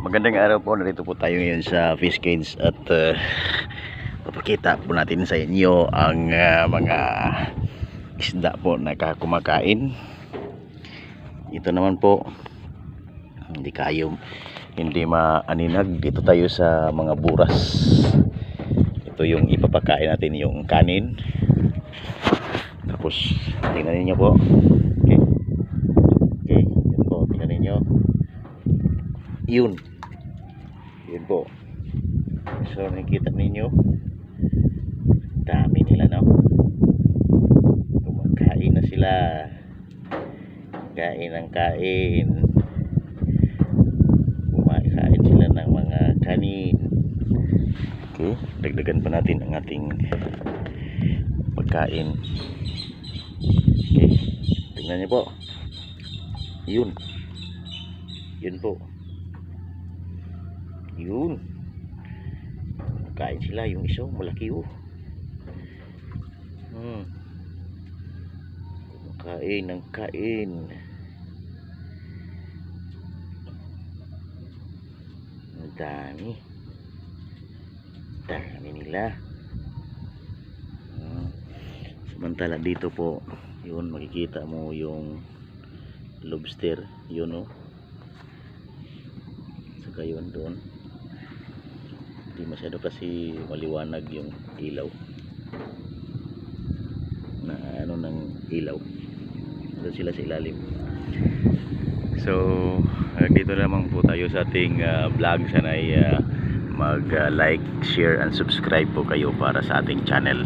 Magandang araw po, narito po tayo ngayon sa fish at uh, papakita po natin sa inyo ang uh, mga isda po na kumakain. Ito naman po, hindi kayo, hindi maaninag. Dito tayo sa mga buras. Ito yung ipapakain natin yung kanin. Tapos, tingnan ninyo po. Okay. Okay, yun po, tingnan ninyo. Yun. Yun po. So, nakikita ninyo. Dami nila, no? Kumakain na sila. Kain ng kain. Kumakain sila ng mga kanin. Okay. Dagdagan pa natin ang ating pagkain. Okay. Tingnan niyo po. Yun. Yun po. Yun. Kain sila yung isa, malaki oh. Hmm. Kain ng kain. Ang dami. Dami nila. Hmm. Samantala dito po, yun makikita mo yung lobster, yun oh. Saka yun doon hindi masyado kasi maliwanag yung ilaw. Na ano ng ilaw. Doon sila sa ilalim. So dito lamang po tayo sa ating uh, vlog. Sana ay uh, mag uh, like, share and subscribe po kayo para sa ating channel